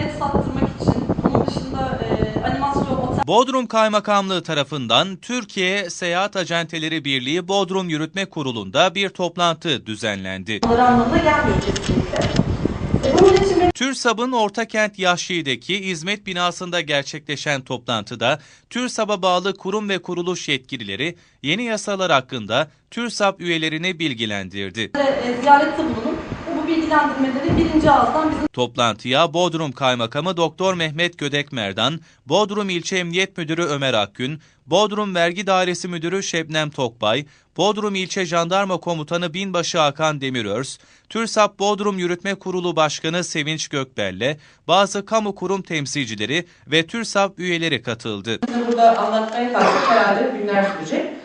bilet sattırmak için, onun dışında e, animasyon, otel Bodrum Kaymakamlığı tarafından Türkiye Seyahat Acenteleri Birliği Bodrum Yürütme Kurulu'nda bir toplantı düzenlendi. anlamına gelmiyor kesinlikle. E, bunun için benim TÜRSAB'ın Ortakent Yahşi'deki hizmet binasında gerçekleşen toplantıda TÜRSAB'a bağlı kurum ve kuruluş yetkilileri yeni yasalar hakkında TÜRSAB üyelerini bilgilendirdi. e, ziyarette bulunup bu bilgilendirmeleri birinci ağızdan bizim Toplantıya Bodrum Kaymakamı Doktor Mehmet Gödekmerdan, Bodrum İlçe Emniyet Müdürü Ömer Akgün, Bodrum Vergi Dairesi Müdürü Şebnem Tokbay, Bodrum İlçe Jandarma Komutanı Binbaşı Hakan Demirörs, TÜRSAP Bodrum Yürütme Kurulu Başkanı Sevinç Gökbel'le bazı kamu kurum temsilcileri ve TÜRSAP üyeleri katıldı. Burada anlatmaya kalksak herhalde günler sürecek.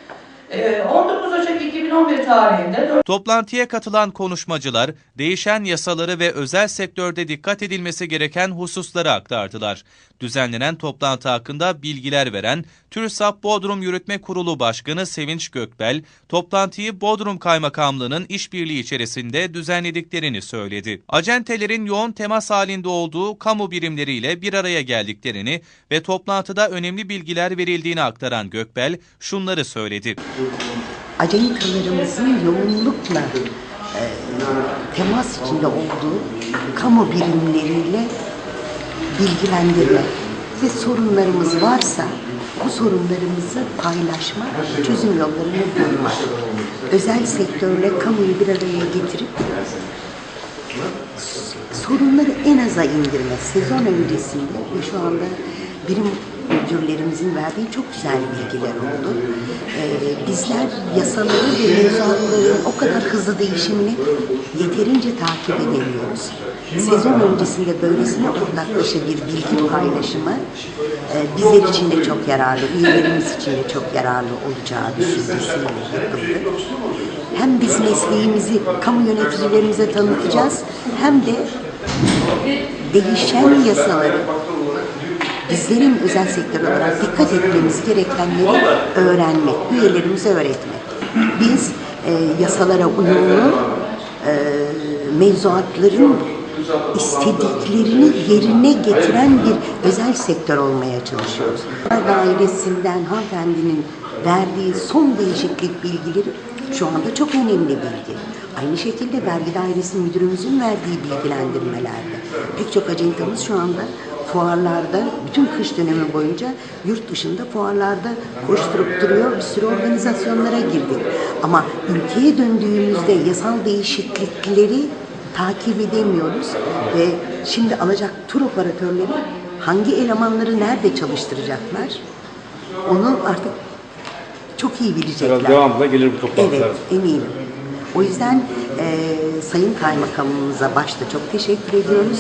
Ee, 19 Ocak 2011 tarihinde Toplantıya katılan konuşmacılar, değişen yasaları ve özel sektörde dikkat edilmesi gereken hususları aktardılar. Düzenlenen toplantı hakkında bilgiler veren TÜRSAP Bodrum Yürütme Kurulu Başkanı Sevinç Gökbel, toplantıyı Bodrum Kaymakamlığı'nın işbirliği içerisinde düzenlediklerini söyledi. Acentelerin yoğun temas halinde olduğu kamu birimleriyle bir araya geldiklerini ve toplantıda önemli bilgiler verildiğini aktaran Gökbel şunları söyledi. Acentalarımızın yoğunlukla e, temas içinde olduğu kamu birimleriyle bilgilendirme ve sorunlarımız varsa bu sorunlarımızı paylaşma, çözüm yollarını bulmak. Özel sektörle kamuyu bir araya getirip sorunları en aza indirme. Sezon öncesinde ve şu anda birim müdürlerimizin verdiği çok güzel bilgiler oldu. Ee, bizler yasaları ve mevzuatların o kadar hızlı değişimini yeterince takip edemiyoruz. Sezon öncesinde böylesine ortaklaşa bir bilgi paylaşımı e, bizler için de çok yararlı, üyelerimiz için de çok yararlı olacağı düşüncesiyle yapıldı. Hem biz mesleğimizi kamu yöneticilerimize tanıtacağız hem de değişen yasaları bizlerin özel sektör olarak dikkat etmemiz gerekenleri öğrenmek, üyelerimize öğretmek. Biz e, yasalara uyumlu e, mevzuatların istediklerini yerine getiren bir özel sektör olmaya çalışıyoruz. Dairesinden hanımefendinin verdiği son değişiklik bilgileri şu anda çok önemli bilgi. Aynı şekilde vergi dairesi müdürümüzün verdiği bilgilendirmelerde. Pek çok acentamız şu anda fuarlarda, bütün kış dönemi boyunca yurt dışında fuarlarda koşturup duruyor. Bir sürü organizasyonlara girdik. Ama ülkeye döndüğümüzde yasal değişiklikleri takip edemiyoruz ve şimdi alacak tur operatörleri hangi elemanları nerede çalıştıracaklar onu artık çok iyi bilecekler. Herhalde devamlı gelir bu toplantılar. Evet, eminim. O yüzden eee Sayın Kaymakamımıza başta çok teşekkür ediyoruz.